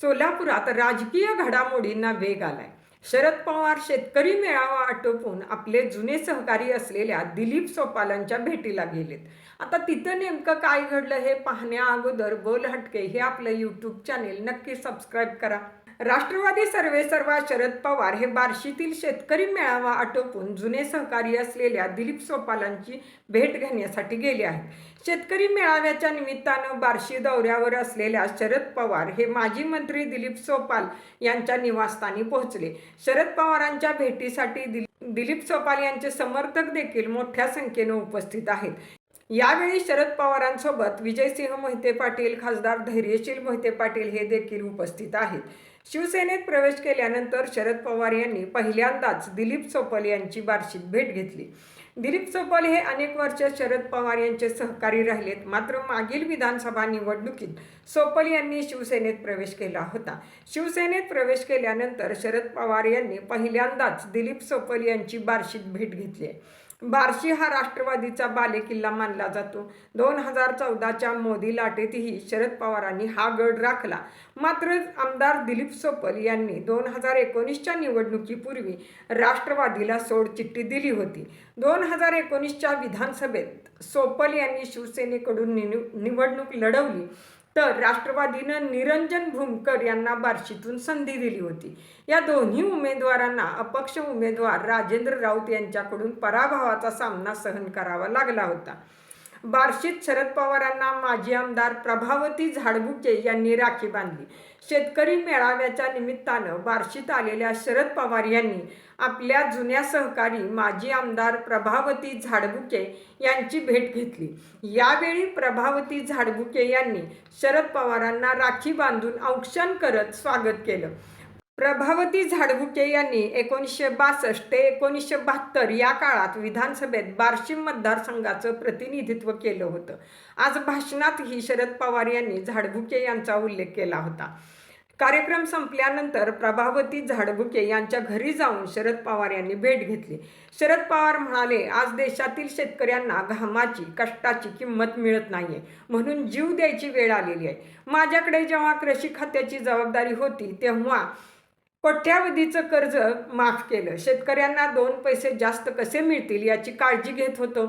सोलापुरात राजकीय घडामोडींना वेग आलाय. शरद पवार शेतकरी मेळावा आटोपून आपले जुने सहकारी असलेल्या दिलीप सोपालांच्या भेटीला गेलेत. आता तिथं नेमकं काय घडलं हे पाहण्या अगोदर बोल हटके हे आपलं यूट्यूब चॅनेल नक्की सबस्क्राईब करा. राष्ट्रवादी सर्वे सर्वा शरद पवार हे बार्शीतील शेतकरी मेळावा आटोपून जुने सहकारी असलेल्या दिलीप सोपालांची भेट घेण्यासाठी गेले आहेत. शेतकरी मेळाव्याच्या निमित्तानं बार्शी दौऱ्यावर असलेल्या शरद पवार हे माजी मंत्री दिलीप सोपाल यांच्या निवासस्थानी पोहोचले. शरद पवारांच्या भेटीसाठी दिलीप सोपाल यांचे समर्थक देखील मोठ्या संख्येनं उपस्थित आहेत. यावेळी शरद पवारांसोबत विजयसिंह मोहिते पाटील खासदार धैर्यशील मोहिते पाटील हे देखील उपस्थित आहेत. शिवसेनेत प्रवेश केल्यानंतर शरद पवार यांनी पहिल्यांदाच दिलीप सोपल यांची वार्षिक भेट घेतली. दिलीप सोपल हे अनेक वर्ष शरद पवार यांचे सहकारी राहिलेत मात्र मागील विधानसभा निवडणुकीत सोपल यांनी शिवसेनेत प्रवेश केला होता. शिवसेनेत प्रवेश केल्यानंतर शरद पवार यांनी पहिल्यांदाच दिलीप सोपल यांची वार्षिक भेट घेतली आहे. बार्शी हा राष्ट्रवादीचा बालेकिल्ला मानला जातो. दोन हजार चौदाच्या मोदी लाटेतही शरद पवारांनी हा गड राखला. मात्र आमदार दिलीप सोपल यांनी दोन हजार एकोणीसच्या निवडणुकीपूर्वी राष्ट्रवादीला सोडचिठ्ठी दिली होती. दोन हजार एकोणीसच्या विधानसभेत सोपल यांनी शिवसेनेकडून निनु- निवडणूक लढवली. तर राष्ट्रवादीनं निरंजन भूमकर यांना बार्शीतून संधी दिली होती. या दोन्ही उमेदवारांना अपक्ष उमेदवार राजेंद्र राऊत यांच्याकडून पराभवाचा सामना सहन करावा लागला होता. बार्शीत शरद पवारांना माजी आमदार प्रभावती झाडबुके यांनी राखी बांधली. शेतकरी मेळाव्याच्या निमित्तानं बार्शीत आलेल्या शरद पवार यांनी आपल्या जुन्या सहकारी माजी आमदार प्रभावती झाडबुके यांची भेट घेतली. यावेळी प्रभावती झाडबुके यांनी शरद पवारांना राखी बांधून औक्षण करत स्वागत केलं. प्रभावती झाडबुके यांनी एकोणीसशे बासष्ट ते एकोणीसशे बहात्तर या काळात विधानसभेत बार्शी मतदारसंघाचं प्रतिनिधित्व केलं होतं. आज भाषणातही शरद पवार यांनी झाडबुके यांचा उल्लेख केला होता. कार्यक्रम संपल्यानंतर प्रभावती झाडबुके यांच्या घरी जाऊन शरद पवार यांनी भेट घेतली. शरद पवार म्हणाले आज देशातील शेतकऱ्यांना घामाची कष्टाची किंमत मिळत नाहीये म्हणून जीव द्यायची वेळ आलेली आहे. माझ्याकडे जेव्हा कृषी खात्याची जबाबदारी होती तेव्हा कोट्यावधीचं कर्ज माफ केलं. शेतकऱ्यांना दोन पैसे जास्त कसे मिळतील याची काळजी घेत होतो.